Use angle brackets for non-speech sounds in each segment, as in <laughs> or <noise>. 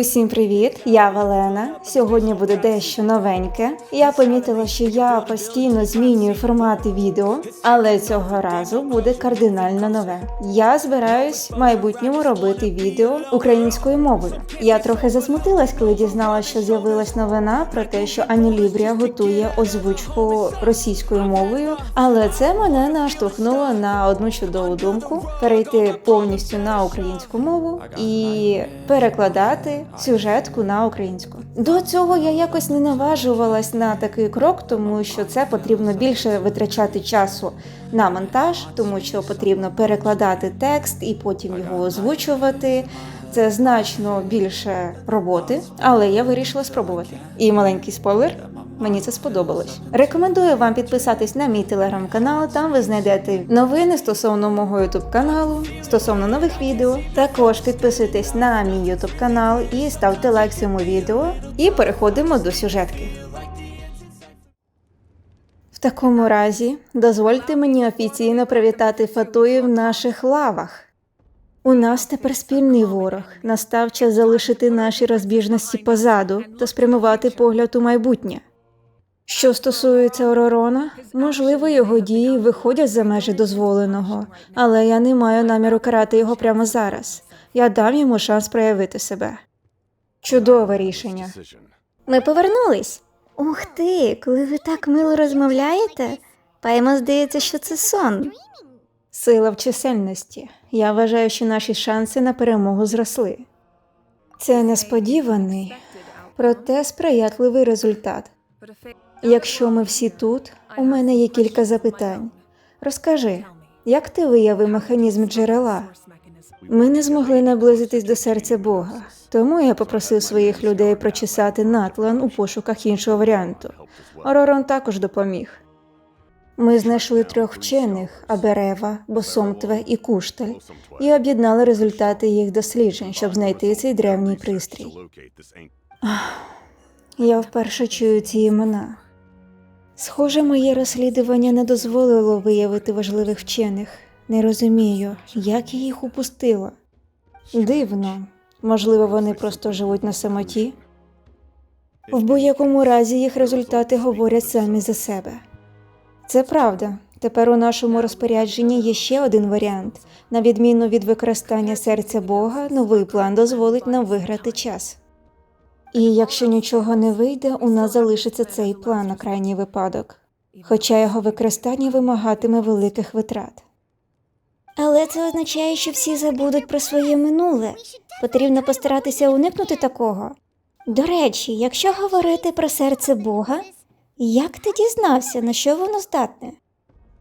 Усім привіт! Я Валена. Сьогодні буде дещо новеньке. Я помітила, що я постійно змінюю формати відео, але цього разу буде кардинально нове. Я збираюсь в майбутньому робити відео українською мовою. Я трохи засмутилась, коли дізналася, що з'явилась новина про те, що Ані Лібрія готує озвучку російською мовою, але це мене наштовхнуло на одну чудову думку перейти повністю на українську мову і перекладати сюжетку на українську. До цього я якось не наважувалась на такий крок, тому що це потрібно більше витрачати часу на монтаж, тому що потрібно перекладати текст і потім його озвучувати. Це значно більше роботи, але я вирішила спробувати. І маленький спойлер. Мені це сподобалось. Рекомендую вам підписатись на мій телеграм-канал. Там ви знайдете новини стосовно мого ютуб каналу, стосовно нових відео. Також підписуйтесь на мій ютуб канал і ставте лайк цьому відео. І переходимо до сюжетки. В такому разі дозвольте мені офіційно привітати Фатуї в наших лавах. У нас тепер спільний ворог. Настав час залишити наші розбіжності позаду та спрямувати погляд у майбутнє. Що стосується Оророна, можливо, його дії виходять за межі дозволеного, але я не маю наміру карати його прямо зараз. Я дам йому шанс проявити себе. Чудове рішення. Ми повернулись. Ух ти, коли ви так мило розмовляєте, Паймо здається, що це сон. Сила в чисельності. Я вважаю, що наші шанси на перемогу зросли. Це несподіваний, проте сприятливий результат. Якщо ми всі тут, у мене є кілька запитань. Розкажи, як ти виявив механізм джерела? Ми не змогли наблизитись до серця Бога, тому я попросив своїх людей прочесати натлан у пошуках іншого варіанту. Оророн також допоміг. Ми знайшли трьох вчених Аберева, Босомтве і Кушталь і об'єднали результати їх досліджень, щоб знайти цей древній пристрій. Я вперше чую ці імена. Схоже, моє розслідування не дозволило виявити важливих вчених. Не розумію, як я їх упустила. Дивно, можливо, вони просто живуть на самоті. В будь-якому разі їх результати говорять самі за себе. Це правда. Тепер у нашому розпорядженні є ще один варіант. На відміну від використання серця Бога, новий план дозволить нам виграти час. І якщо нічого не вийде, у нас залишиться цей план на крайній випадок, хоча його використання вимагатиме великих витрат. Але це означає, що всі забудуть про своє минуле. Потрібно постаратися уникнути такого. До речі, якщо говорити про серце Бога, як ти дізнався, на що воно здатне?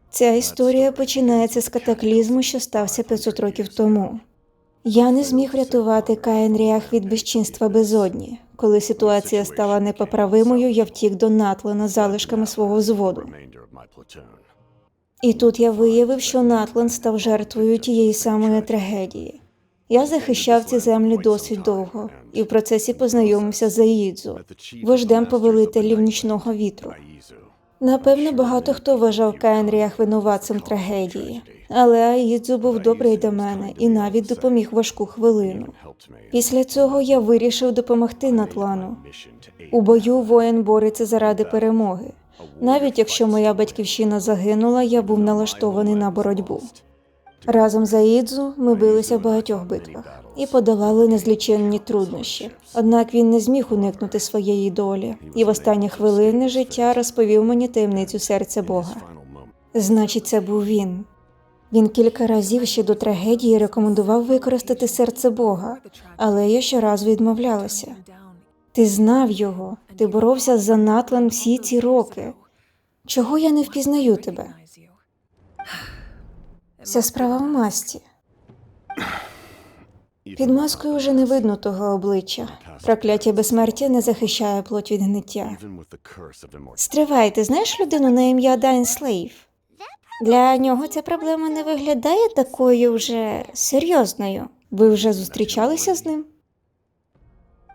Ця історія починається з катаклізму, що стався 500 років тому. Я не зміг врятувати Каїнріах від безчинства безодні. Коли ситуація стала непоправимою, я втік до Натлана залишками свого взводу. І тут я виявив, що Натлан став жертвою тієї самої трагедії. Я захищав ці землі досить довго, і в процесі познайомився з Аїдзу, вождем повелителів нічного вітру. Напевно, багато хто вважав Каїнріях винуватцем трагедії, але Аїдзу був добрий до мене і навіть допоміг важку хвилину. Після цього я вирішив допомогти Натлану. У бою воїн бореться заради перемоги. Навіть якщо моя батьківщина загинула, я був налаштований на боротьбу. Разом з Аїдзу ми билися в багатьох битвах і подолали незліченні труднощі. Однак він не зміг уникнути своєї долі, і в останні хвилини життя розповів мені таємницю серця Бога. Значить, це був він. Він кілька разів ще до трагедії рекомендував використати серце Бога, але я щоразу відмовлялася. Ти знав його, ти боровся за натлан всі ці роки. Чого я не впізнаю тебе? Вся справа в масті. Під маскою вже не видно того обличчя. Прокляття безсмертя не захищає плоть від гниття. Стривай, ти знаєш людину на ім'я Дайн Слейв? Для нього ця проблема не виглядає такою вже серйозною. Ви вже зустрічалися з ним?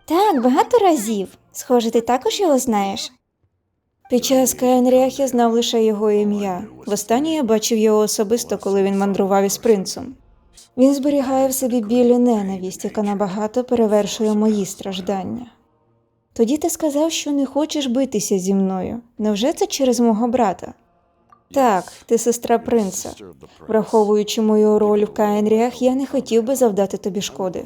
Так, багато разів. Схоже, ти також його знаєш. Під час Каенріах я знав лише його ім'я. Востаннє я бачив його особисто, коли він мандрував із принцем. Він зберігає в собі біль і ненависть, яка набагато перевершує мої страждання. Тоді ти сказав, що не хочеш битися зі мною. Невже це через мого брата? Так, ти сестра принца. Враховуючи мою роль в Каенріях, я не хотів би завдати тобі шкоди.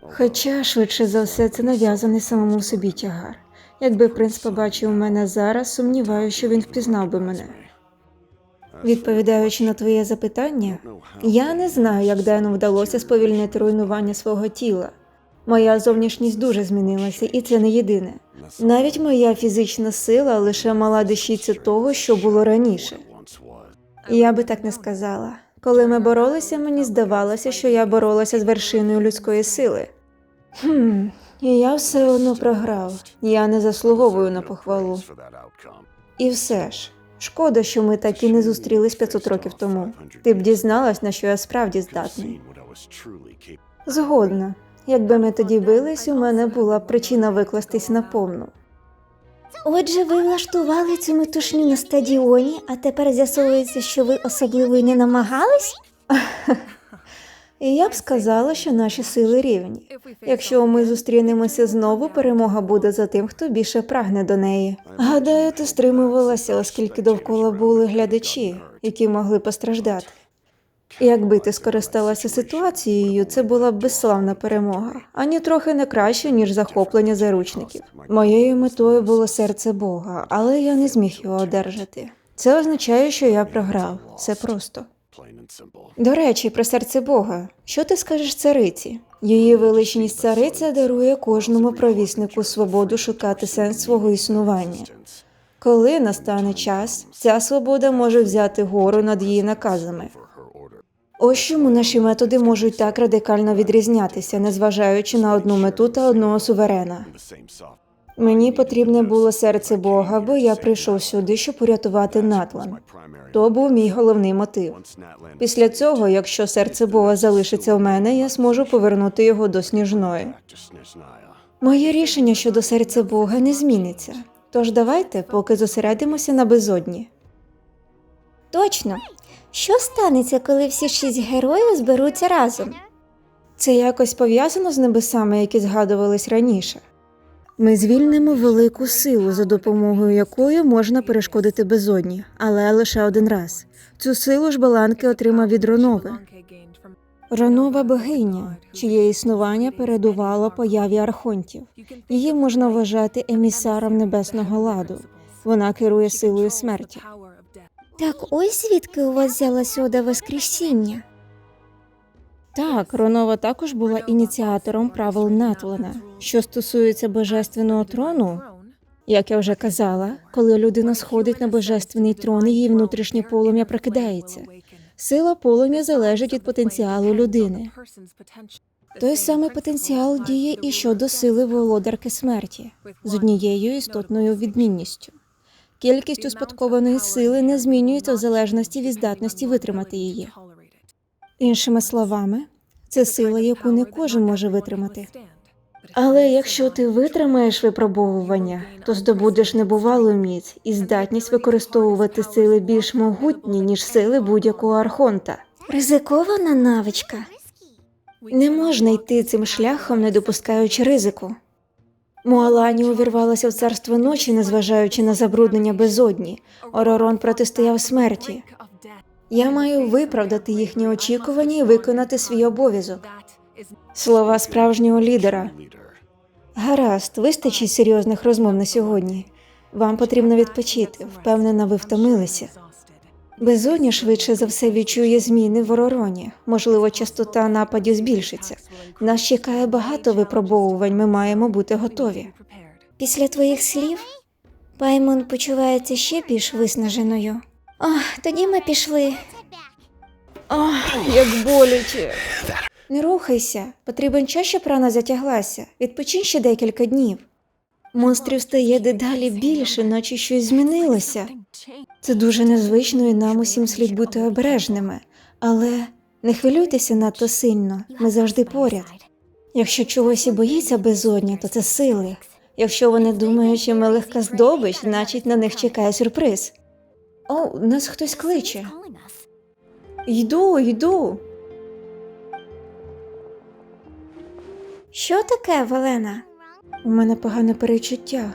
Хоча, швидше за все, це нав'язаний самому собі тягар. Якби принц побачив мене зараз, сумніваюся, що він впізнав би мене. Відповідаючи на твоє запитання, я не знаю, як Дену вдалося сповільнити руйнування свого тіла. Моя зовнішність дуже змінилася, і це не єдине. Навіть моя фізична сила лише мала дещиця того, що було раніше. Я би так не сказала. Коли ми боролися, мені здавалося, що я боролася з вершиною людської сили. Хм, і я все одно програв. Я не заслуговую на похвалу. І все ж, шкода, що ми так і не зустрілись 500 років тому. Ти б дізналась, на що я справді здатний. Згодна. Якби ми тоді бились, у мене була б причина викластись наповну. Отже, ви влаштували цю метушню на стадіоні, а тепер з'ясовується, що ви особливо й не намагались? І <laughs> я б сказала, що наші сили рівні. Якщо ми зустрінемося знову, перемога буде за тим, хто більше прагне до неї. Гадаю, ти стримувалася, оскільки довкола були глядачі, які могли постраждати. Якби ти скористалася ситуацією, це була б безславна перемога, ані трохи не краще, ніж захоплення заручників. Моєю метою було серце Бога, але я не зміг його одержати. Це означає, що я програв. Все просто. До речі, про серце Бога. Що ти скажеш цариці? Її величність цариця дарує кожному провіснику свободу шукати сенс свого існування. Коли настане час, ця свобода може взяти гору над її наказами. Ось чому наші методи можуть так радикально відрізнятися, незважаючи на одну мету та одного суверена. Мені потрібне було серце Бога, бо я прийшов сюди, щоб урятувати Натлан. То був мій головний мотив. Після цього, якщо серце Бога залишиться в мене, я зможу повернути його до сніжної. Моє рішення щодо серця Бога не зміниться. Тож давайте поки зосередимося на безодні. Точно. Що станеться, коли всі шість героїв зберуться разом? Це якось пов'язано з небесами, які згадувались раніше. Ми звільнимо велику силу, за допомогою якої можна перешкодити безодні, але лише один раз. Цю силу ж Баланки отримав від Ронови. Ронова богиня, чиє існування передувало появі архонтів. Її можна вважати емісаром небесного ладу. Вона керує силою смерті. Так ось звідки у вас взялася ода Воскресіння. Так, Ронова також була ініціатором правил Натлана. Що стосується божественного трону, як я вже казала, коли людина сходить на божественний трон, її внутрішнє полум'я прокидається. Сила полум'я залежить від потенціалу людини. Той самий потенціал діє і щодо сили володарки смерті з однією істотною відмінністю. Кількість успадкованої сили не змінюється в залежності від здатності витримати її. Іншими словами, це сила, яку не кожен може витримати. Але якщо ти витримаєш випробовування, то здобудеш небувалу міць і здатність використовувати сили більш могутні, ніж сили будь-якого архонта. Ризикована навичка. Не можна йти цим шляхом, не допускаючи ризику. Муалані увірвалася в царство ночі, незважаючи на забруднення безодні. Оророн протистояв смерті. Я маю виправдати їхні очікування і виконати свій обов'язок. Слова справжнього лідера. Гаразд, вистачить серйозних розмов на сьогодні. Вам потрібно відпочити. Впевнена, ви втомилися. Безодня швидше за все відчує зміни в Оророні. Можливо, частота нападів збільшиться. Нас чекає багато випробовувань. Ми маємо бути готові. Після твоїх слів Паймон почувається ще більш виснаженою. Ох, тоді ми пішли. Ах, як боляче. Не рухайся. Потрібен час, щоб рана затяглася. Відпочинь ще декілька днів. Монстрів стає дедалі більше, наче щось змінилося. Це дуже незвично, і нам усім слід бути обережними. Але не хвилюйтеся надто сильно. Ми завжди поряд. Якщо чогось і боїться безодня, то це сили. Якщо вони думають, що ми легка здобич, значить на них чекає сюрприз. О, нас хтось кличе. Йду, йду. Що таке, Велена? У мене погане перечуття.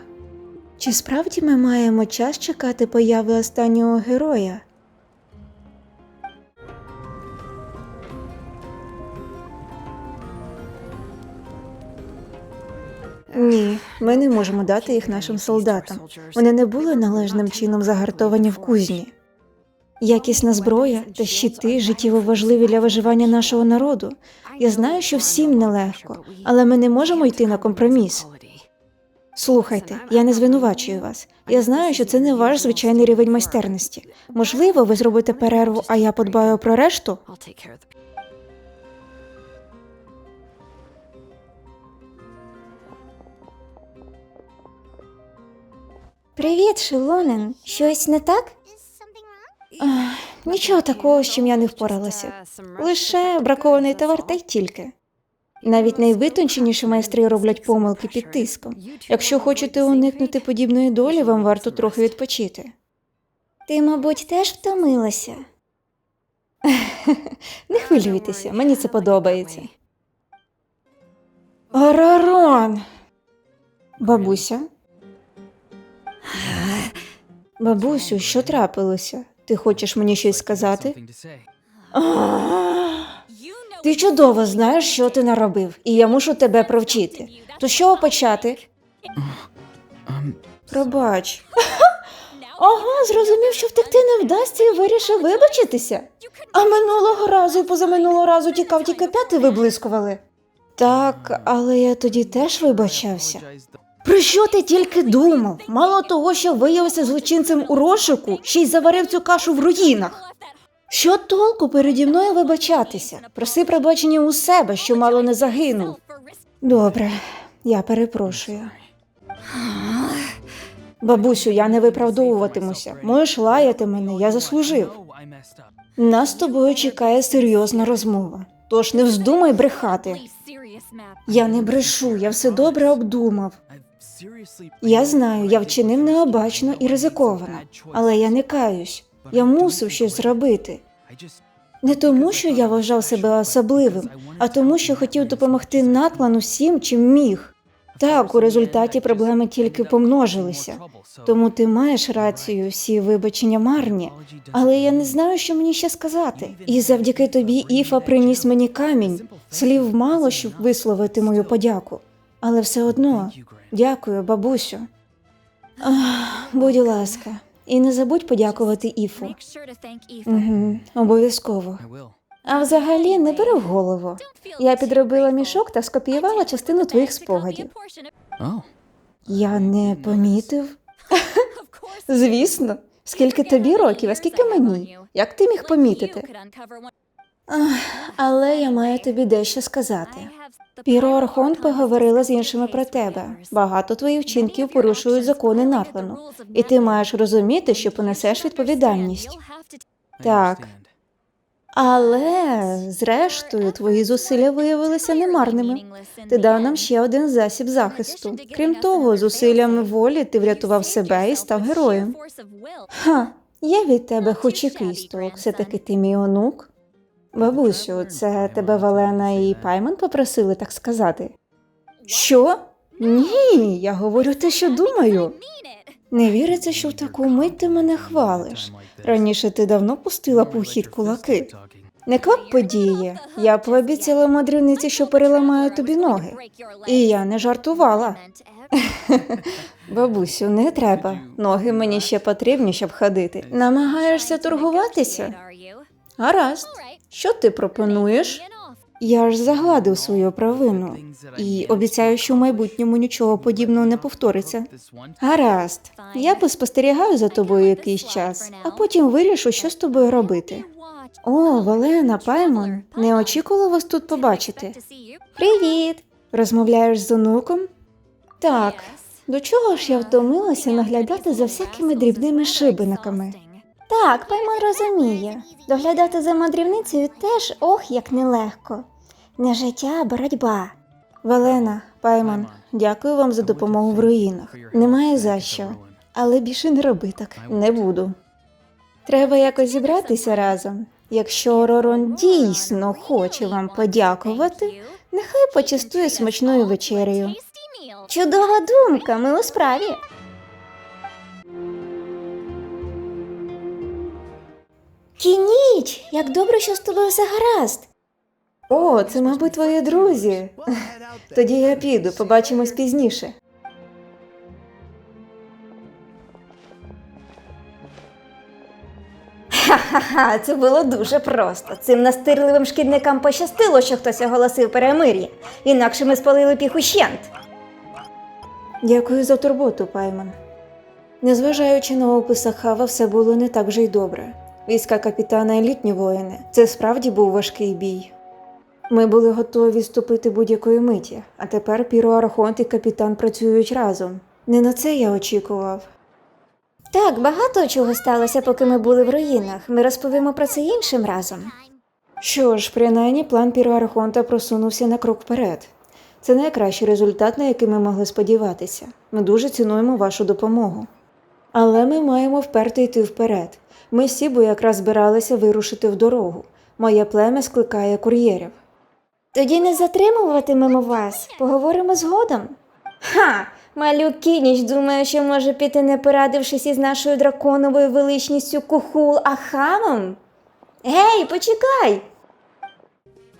Чи справді ми маємо час чекати появи останнього героя? Ні, ми не можемо дати їх нашим солдатам. Вони не були належним чином загартовані в кузні. Якісна зброя та щити життєво важливі для виживання нашого народу. Я знаю, що всім нелегко, але ми не можемо йти на компроміс. Слухайте, я не звинувачую вас. Я знаю, що це не ваш звичайний рівень майстерності. Можливо, ви зробите перерву, а я подбаю про решту. Привіт, Шилонен. Щось не так? Ах, нічого такого, з чим я не впоралася. Лише бракований товар та й тільки. Навіть найвитонченіші майстри роблять помилки під тиском. Якщо хочете уникнути подібної долі, вам варто трохи відпочити. Ти, мабуть, теж втомилася. <laughs> Не хвилюйтеся, мені це подобається. Арарон! Бабуся. Бабусю, що трапилося? Ти хочеш мені щось сказати? Ти чудово знаєш, що ти наробив, і я мушу тебе провчити. То чого почати? Пробач. Ага, зрозумів, що втекти не вдасться і вирішив вибачитися. А минулого разу і позаминулого разу тікав тільки п'яти виблискували. Так, але я тоді теж вибачався. Про що ти тільки думав? Мало того, що виявився злочинцем у розшуку, ще й заварив цю кашу в руїнах. Що толку переді мною вибачатися? Проси пробачення у себе, що мало не загинув. Добре, я перепрошую. Бабусю, я не виправдовуватимуся. Можеш лаяти мене, я заслужив. Нас з тобою чекає серйозна розмова. Тож не вздумай брехати. Я не брешу, я все добре обдумав. Я знаю, я вчинив необачно і ризиковано, але я не каюсь. Я мусив щось зробити. Не тому, що я вважав себе особливим, а тому, що хотів допомогти наклану всім, чим міг. Так, у результаті проблеми тільки помножилися. Тому ти маєш рацію, всі вибачення марні. Але я не знаю, що мені ще сказати. І завдяки тобі Іфа приніс мені камінь. Слів мало, щоб висловити мою подяку. Але все одно, дякую, бабусю. Ах, будь ласка, і не забудь подякувати Іфу. Угу, обов'язково. А взагалі не бери в голову. Я підробила мішок та скопіювала частину твоїх спогадів. Я не помітив. <laughs> Звісно, скільки тобі років, а скільки мені? Як ти міг помітити? Але я маю тобі дещо сказати. Піро Архон поговорила з іншими про тебе. Багато твоїх вчинків порушують закони Натлану, і ти маєш розуміти, що понесеш відповідальність. Так. Але, зрештою, твої зусилля виявилися немарними. Ти дав нам ще один засіб захисту. Крім того, зусиллями волі ти врятував себе і став героєм. Ха, є від тебе хоч якийсь толк, все-таки ти мій онук. Бабусю, це тебе Валена і Пайман попросили так сказати. Що? Ні, я говорю те, що думаю. Не віриться, що в таку мить ти мене хвалиш. Раніше ти давно пустила по хід кулаки. Не квап події. Я пообіцяла мадрівниці, що переламаю тобі ноги. І я не жартувала. <laughs> Бабусю, не треба. Ноги мені ще потрібні, щоб ходити. Намагаєшся торгуватися? Гаразд. Що ти пропонуєш? Я ж загладив свою провину і обіцяю, що в майбутньому нічого подібного не повториться. Гаразд, я поспостерігаю за тобою якийсь час, а потім вирішу, що з тобою робити. О, Валена, Паймон, не очікувала вас тут побачити. Привіт! Розмовляєш з онуком? Так. До чого ж я втомилася наглядати за всякими дрібними шибениками? Так, Паймон розуміє. Доглядати за мандрівницею теж ох, як нелегко. Не життя, а боротьба. Валена, Пайман, дякую вам за допомогу в руїнах. Немає за що. Але більше не роби так, не буду. Треба якось зібратися разом. Якщо Ророн дійсно хоче вам подякувати, нехай почастує смачною вечерею. Чудова думка, ми у справі. Кініч, як добре, що з тобою все гаразд. О, це, мабуть, твої друзі. <laughs> Тоді я піду, побачимось пізніше. Ха-ха, це було дуже просто. Цим настирливим шкідникам пощастило, що хтось оголосив перемир'я. Інакше ми спалили б їх ущент. Дякую за турботу, Пайман. Незважаючи на описи Хава, все було не так вже й добре. Війська капітана елітні воїни. Це справді був важкий бій. Ми були готові ступити будь-якої миті, а тепер Піро Архонт і капітан працюють разом. Не на це я очікував. Так, багато чого сталося, поки ми були в руїнах. Ми розповімо про це іншим разом. Що ж, принаймні план Піро Архонта просунувся на крок вперед. Це найкращий результат, на який ми могли сподіватися. Ми дуже цінуємо вашу допомогу. Але ми маємо вперто йти вперед. Ми всі бо якраз збиралися вирушити в дорогу. Моє плем'я скликає кур'єрів. Тоді не затримуватимемо вас, поговоримо згодом. Ха! Малюк Кініч думає, що може піти, не порадившись із нашою драконовою величністю Кухул Аханом. Гей, почекай!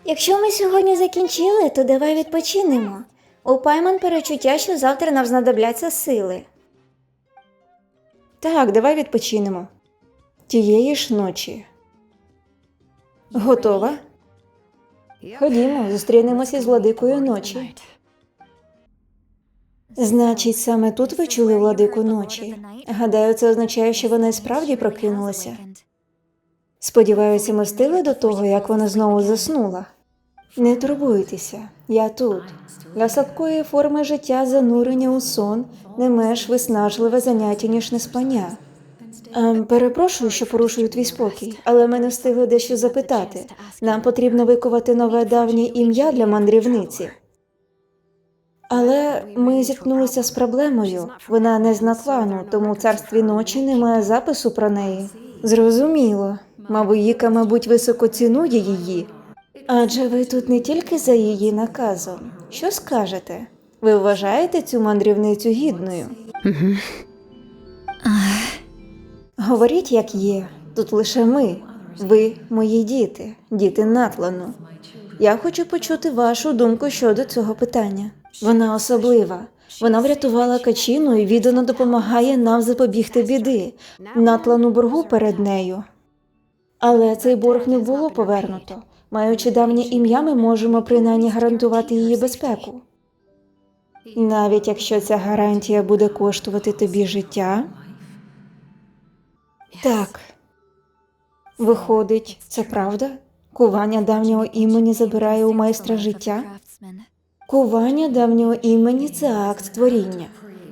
Якщо ми сьогодні закінчили, то давай відпочинемо. У Пайман перечуття, що завтра нам знадобляться сили. Так, давай відпочинемо. Тієї ж ночі. Готова? Ходімо, зустрінемося з владикою ночі. Значить, саме тут ви чули владику ночі. Гадаю, це означає, що вона і справді прокинулася. Сподіваюся, ми встигли до того, як вона знову заснула. Не турбуйтеся, я тут. Для слабкої форми життя занурення у сон не менш виснажливе заняття, ніж неспання. Ем, перепрошую, що порушую твій спокій, але ми не встигли дещо запитати. Нам потрібно викувати нове давнє ім'я для мандрівниці. Але ми зіткнулися з проблемою. Вона не з Натлану, тому в царстві ночі немає запису про неї. Зрозуміло. Мавоїка, мабуть, високо цінує її. Адже ви тут не тільки за її наказом. Що скажете? Ви вважаєте цю мандрівницю гідною? Говоріть, як є. Тут лише ми. Ви мої діти, діти Натлану. Я хочу почути вашу думку щодо цього питання. Вона особлива. Вона врятувала качину і віддано допомагає нам запобігти біди, натлану боргу перед нею. Але цей борг не було повернуто. Маючи давнє ім'я, ми можемо принаймні гарантувати її безпеку. Навіть якщо ця гарантія буде коштувати тобі життя. Так. Виходить, це правда? Кування давнього імені забирає у майстра життя? Кування давнього імені це акт створіння.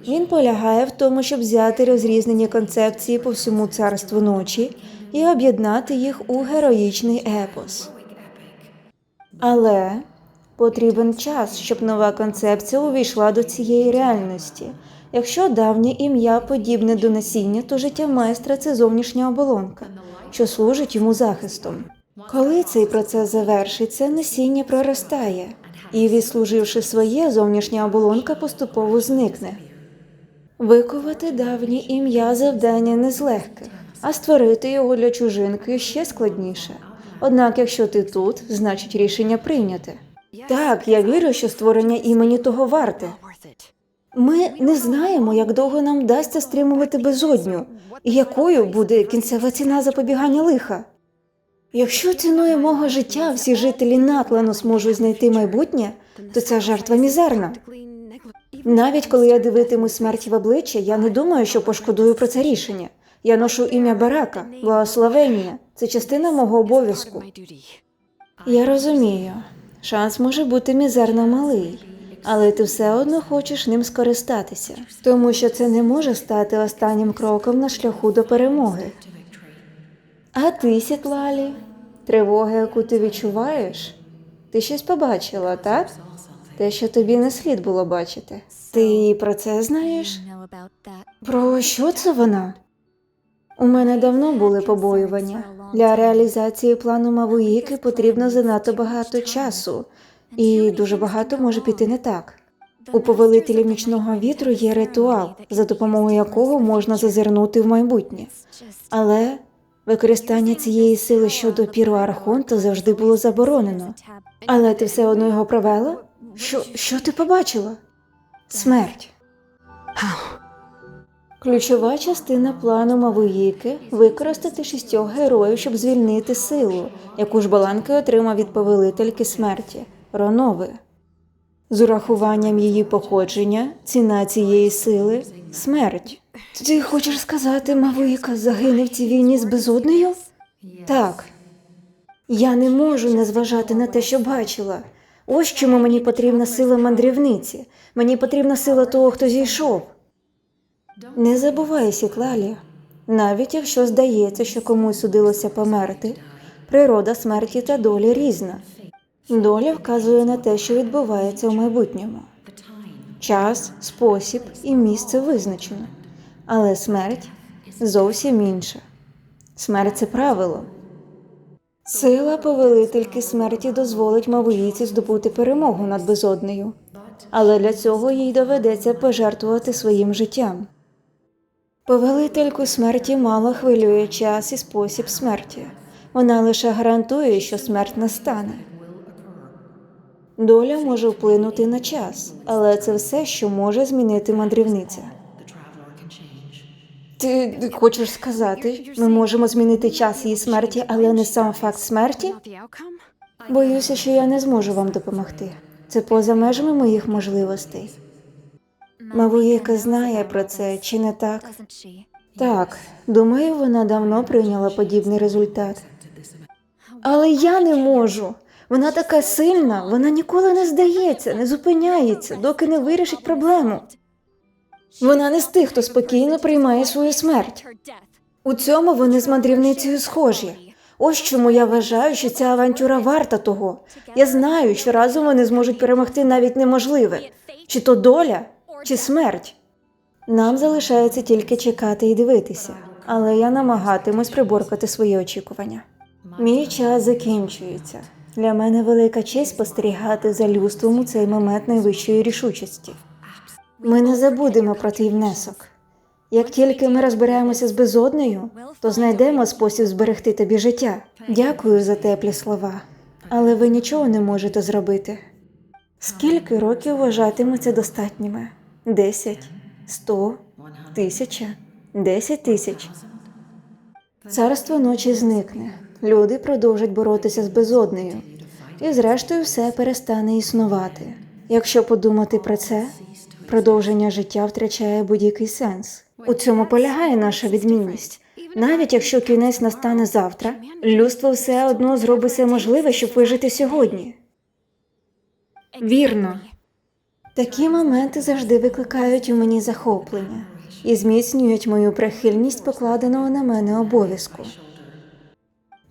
Він полягає в тому, щоб взяти розрізнені концепції по всьому царству ночі і об'єднати їх у героїчний епос. Але потрібен час, щоб нова концепція увійшла до цієї реальності. Якщо давнє ім'я подібне до насіння, то життя майстра це зовнішня оболонка, що служить йому захистом. Коли цей процес завершиться, насіння проростає, і, відслуживши своє, зовнішня оболонка поступово зникне. Викувати давнє ім'я завдання не з легких, а створити його для чужинки ще складніше. Однак, якщо ти тут, значить рішення прийняте. Так, я вірю, що створення імені того варте. Ми не знаємо, як довго нам вдасться стримувати безодню, і якою буде кінцева ціна запобігання лиха. Якщо ціною мого життя всі жителі Натлану зможуть знайти майбутнє, то ця жертва мізерна. Навіть коли я дивитиму смерті в обличчя, я не думаю, що пошкодую про це рішення. Я ношу ім'я Барака, благословення. Це частина мого обов'язку. Я розумію, шанс може бути мізерно малий, але ти все одно хочеш ним скористатися, тому що це не може стати останнім кроком на шляху до перемоги. А ти, Сітлалі, тривога, яку ти відчуваєш? Ти щось побачила, так? Те, що тобі не слід було бачити. Ти про це знаєш? Про що це вона? У мене давно були побоювання. Для реалізації плану Мавуїки потрібно занадто багато часу, і дуже багато може піти не так. У повелителів нічного вітру є ритуал, за допомогою якого можна зазирнути в майбутнє. Але використання цієї сили щодо Піру Архонта завжди було заборонено. Але ти все одно його провела? Що, що ти побачила? Смерть. Ключова частина плану Мавуїки використати шістьох героїв, щоб звільнити силу, яку ж Баланки отримав від повелительки смерті Ронови. З урахуванням її походження, ціна цієї сили смерть. Ти хочеш сказати, Мавуїка загине в цій війні з безоднею? Так. Я не можу не зважати на те, що бачила. Ось чому мені потрібна сила мандрівниці. Мені потрібна сила того, хто зійшов. Не забувайся, Клалі. Навіть якщо здається, що комусь судилося померти, природа смерті та долі різна. Доля вказує на те, що відбувається в майбутньому. Час, спосіб і місце визначено. Але смерть зовсім інша. Смерть це правило. Сила повелительки смерті дозволить Мавуїці здобути перемогу над безоднею, але для цього їй доведеться пожертвувати своїм життям. Повелительку смерті мало хвилює час і спосіб смерті. Вона лише гарантує, що смерть настане. Доля може вплинути на час, але це все, що може змінити мандрівниця. Ти, хочеш сказати, ми можемо змінити час її смерті, але не сам факт смерті? Боюся, що я не зможу вам допомогти. Це поза межами моїх можливостей. Мавуєка знає про це, чи не так? Так, думаю, вона давно прийняла подібний результат. Але я не можу. Вона така сильна, вона ніколи не здається, не зупиняється, доки не вирішить проблему. Вона не з тих, хто спокійно приймає свою смерть. У цьому вони з мандрівницею схожі. Ось чому я вважаю, що ця авантюра варта того. Я знаю, що разом вони зможуть перемогти навіть неможливе, чи то доля, чи смерть. Нам залишається тільки чекати і дивитися, але я намагатимусь приборкати свої очікування. Мій час закінчується. Для мене велика честь спостерігати за людством у цей момент найвищої рішучості. Ми не забудемо про твій внесок. Як тільки ми розберемося з безоднею, то знайдемо спосіб зберегти тобі життя. Дякую за теплі слова, але ви нічого не можете зробити. Скільки років вважатимуться достатніми? Десять, сто, тисяча, десять тисяч. Царство ночі зникне. Люди продовжать боротися з безоднею, і зрештою все перестане існувати. Якщо подумати про це, продовження життя втрачає будь-який сенс. У цьому полягає наша відмінність. Навіть якщо кінець настане завтра, людство все одно зробить все можливе, щоб вижити сьогодні. Вірно. Такі моменти завжди викликають у мені захоплення і зміцнюють мою прихильність покладеного на мене обов'язку.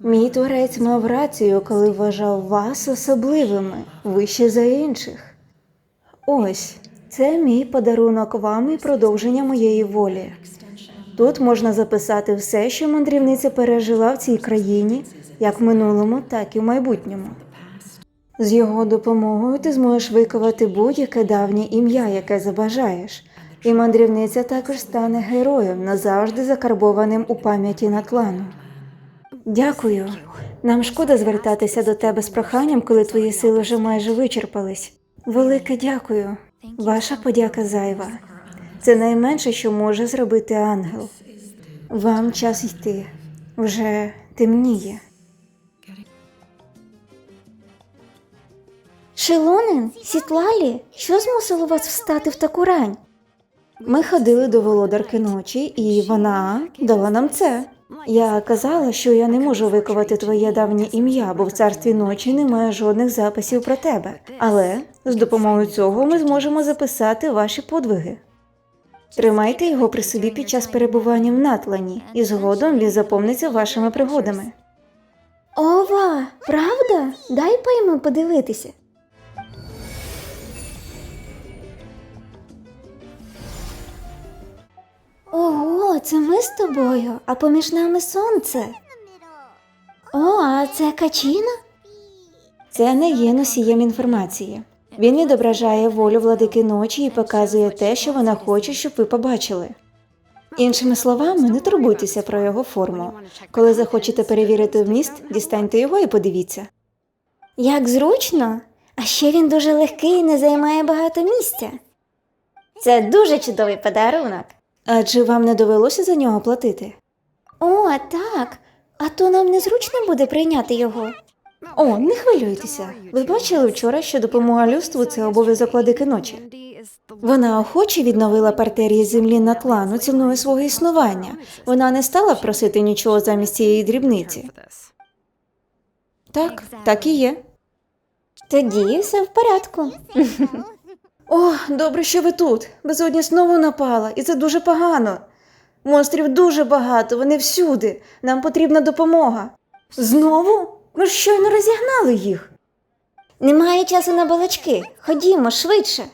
Мій творець мав рацію, коли вважав вас особливими, вище за інших. Ось це мій подарунок вам і продовження моєї волі. Тут можна записати все, що мандрівниця пережила в цій країні, як в минулому, так і в майбутньому. З його допомогою ти зможеш виковати будь-яке давнє ім'я, яке забажаєш, і мандрівниця також стане героєм, назавжди закарбованим у пам'яті Натлану. Дякую. Нам шкода звертатися до тебе з проханням, коли твої сили вже майже вичерпались. Велике дякую. Ваша подяка зайва. Це найменше, що може зробити ангел. Вам час йти. Вже темніє. Шелонин, Сітлалі, що змусило вас встати в таку рань? Ми ходили до володарки ночі, і вона дала нам це. Я казала, що я не можу виковати твоє давнє ім'я, бо в царстві ночі немає жодних записів про тебе. Але з допомогою цього ми зможемо записати ваші подвиги. Тримайте його при собі під час перебування в натлані, і згодом він заповниться вашими пригодами. Ова, правда? Дай пойму подивитися. Ого, це ми з тобою, а поміж нами сонце. О, а це качіна? Це не є носієм інформації. Він відображає волю владики ночі і показує те, що вона хоче, щоб ви побачили. Іншими словами, не турбуйтеся про його форму. Коли захочете перевірити вміст, дістаньте його і подивіться. Як зручно. А ще він дуже легкий і не займає багато місця. Це дуже чудовий подарунок. Адже вам не довелося за нього платити. О, так. А то нам незручно буде прийняти його. О, не хвилюйтеся. Ви бачили вчора, що допомога людству це обов'язок владики ночі. Вона охоче відновила партерії землі на тлану ціною свого існування. Вона не стала просити нічого замість цієї дрібниці. Так, так і є. Тоді все в порядку. <laughs> О, добре, що ви тут. Безодня знову напала, і це дуже погано. Монстрів дуже багато, вони всюди. Нам потрібна допомога. Знову? Ми ж щойно розігнали їх. Немає часу на балачки. Ходімо швидше.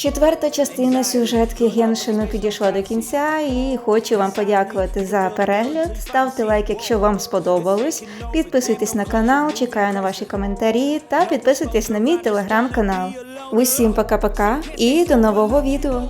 Четверта частина сюжетки Геншину підійшла до кінця, і хочу вам подякувати за перегляд. Ставте лайк, якщо вам сподобалось. Підписуйтесь на канал, чекаю на ваші коментарі та підписуйтесь на мій телеграм-канал. Усім пока-пока і до нового відео.